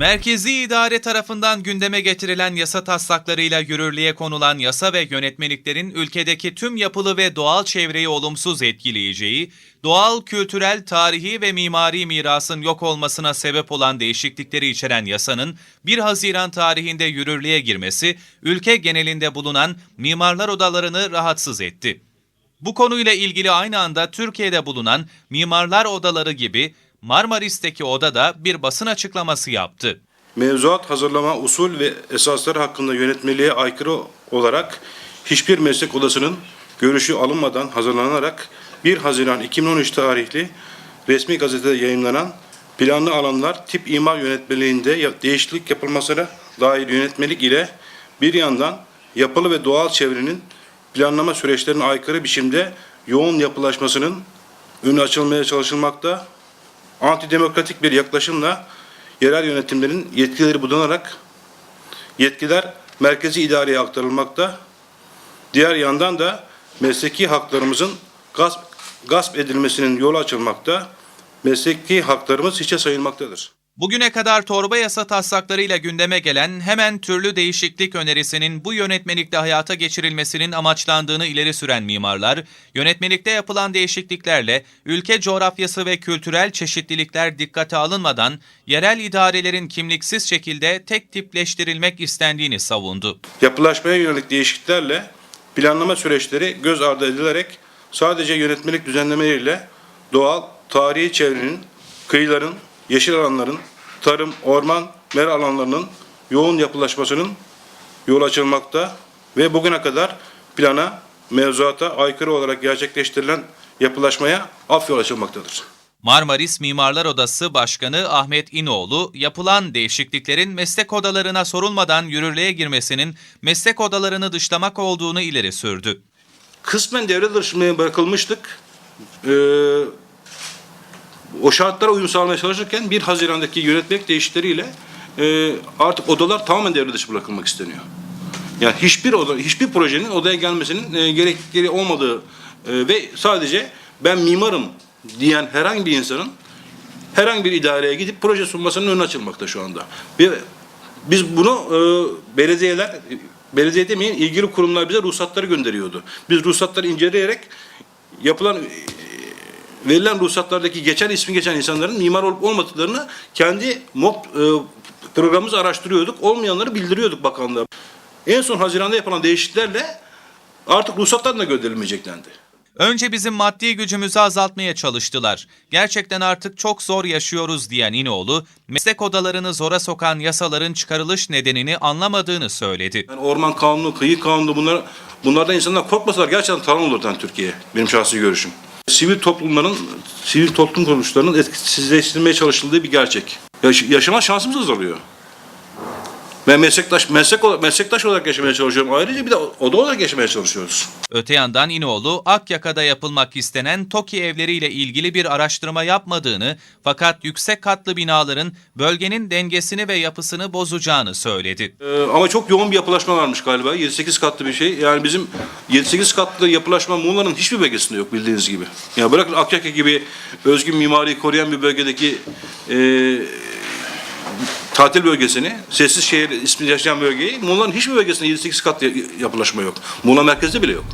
Merkezi idare tarafından gündeme getirilen yasa taslaklarıyla yürürlüğe konulan yasa ve yönetmeliklerin ülkedeki tüm yapılı ve doğal çevreyi olumsuz etkileyeceği, doğal, kültürel, tarihi ve mimari mirasın yok olmasına sebep olan değişiklikleri içeren yasanın 1 Haziran tarihinde yürürlüğe girmesi, ülke genelinde bulunan mimarlar odalarını rahatsız etti. Bu konuyla ilgili aynı anda Türkiye'de bulunan mimarlar odaları gibi Marmaris'teki oda da bir basın açıklaması yaptı. Mevzuat hazırlama usul ve esasları hakkında yönetmeliğe aykırı olarak hiçbir meslek odasının görüşü alınmadan hazırlanarak 1 Haziran 2013 tarihli resmi gazetede yayınlanan planlı alanlar tip imar yönetmeliğinde değişiklik yapılmasına dair yönetmelik ile bir yandan yapılı ve doğal çevrenin planlama süreçlerine aykırı biçimde yoğun yapılaşmasının önü açılmaya çalışılmakta antidemokratik bir yaklaşımla yerel yönetimlerin yetkileri budanarak yetkiler merkezi idareye aktarılmakta. Diğer yandan da mesleki haklarımızın gasp, gasp edilmesinin yolu açılmakta. Mesleki haklarımız hiçe sayılmaktadır. Bugüne kadar torba yasa taslaklarıyla gündeme gelen hemen türlü değişiklik önerisinin bu yönetmelikte hayata geçirilmesinin amaçlandığını ileri süren mimarlar, yönetmelikte yapılan değişikliklerle ülke coğrafyası ve kültürel çeşitlilikler dikkate alınmadan yerel idarelerin kimliksiz şekilde tek tipleştirilmek istendiğini savundu. Yapılaşmaya yönelik değişikliklerle planlama süreçleri göz ardı edilerek sadece yönetmelik düzenlemeleriyle doğal, tarihi çevrenin, kıyıların, yeşil alanların, tarım, orman, mera alanlarının yoğun yapılaşmasının yol açılmakta ve bugüne kadar plana, mevzuata aykırı olarak gerçekleştirilen yapılaşmaya af yol açılmaktadır. Marmaris Mimarlar Odası Başkanı Ahmet İnoğlu, yapılan değişikliklerin meslek odalarına sorulmadan yürürlüğe girmesinin meslek odalarını dışlamak olduğunu ileri sürdü. kısmen devre dışına bırakılmıştık. Ee, o şartlara uyum sağlamaya çalışırken 1 Haziran'daki yönetmelik değişiklikleriyle e, artık odalar tamamen devre dışı bırakılmak isteniyor. Yani hiçbir oda, hiçbir projenin odaya gelmesinin e, gerekli olmadığı e, ve sadece ben mimarım diyen herhangi bir insanın herhangi bir idareye gidip proje sunmasının önü açılmakta şu anda. Ve biz bunu e, belediyeler, belediye demeyin ilgili kurumlar bize ruhsatları gönderiyordu. Biz ruhsatları inceleyerek yapılan verilen ruhsatlardaki geçen ismi geçen insanların mimar olup olmadıklarını kendi MOP e, programımızı araştırıyorduk. Olmayanları bildiriyorduk bakanlığa. En son Haziran'da yapılan değişikliklerle artık ruhsatlar da gönderilmeyecek dendi. Önce bizim maddi gücümüzü azaltmaya çalıştılar. Gerçekten artık çok zor yaşıyoruz diyen İnoğlu, meslek odalarını zora sokan yasaların çıkarılış nedenini anlamadığını söyledi. Yani orman kanunu, kıyı kanunu bunlar bunlardan insanlar korkmasalar gerçekten talan olur yani Türkiye. Benim şahsi görüşüm. Sivil toplumların, sivil toplum kuruluşlarının etkisizleştirilmeye çalışıldığı bir gerçek. Yaş- yaşama şansımız azalıyor. Ben meslektaş, meslek, olarak- meslektaş olarak yaşamaya çalışıyorum. Ayrıca bir de oda olarak yaşamaya çalışıyoruz. Öte yandan İnoğlu, Akyaka'da yapılmak istenen TOKİ evleriyle ilgili bir araştırma yapmadığını fakat yüksek katlı binaların bölgenin dengesini ve yapısını bozacağını söyledi. Ee, ama çok yoğun bir yapılaşma varmış galiba. 7-8 katlı bir şey. Yani bizim 7-8 katlı yapılaşma Muğla'nın hiçbir bölgesinde yok bildiğiniz gibi. Ya bırakın Akyaka gibi özgün mimariyi koruyan bir bölgedeki e, tatil bölgesini, sessiz şehir ismi yaşayan bölgeyi Muğla'nın hiçbir bölgesinde 7-8 katlı yapılaşma yok. Muğla merkezde bile yok.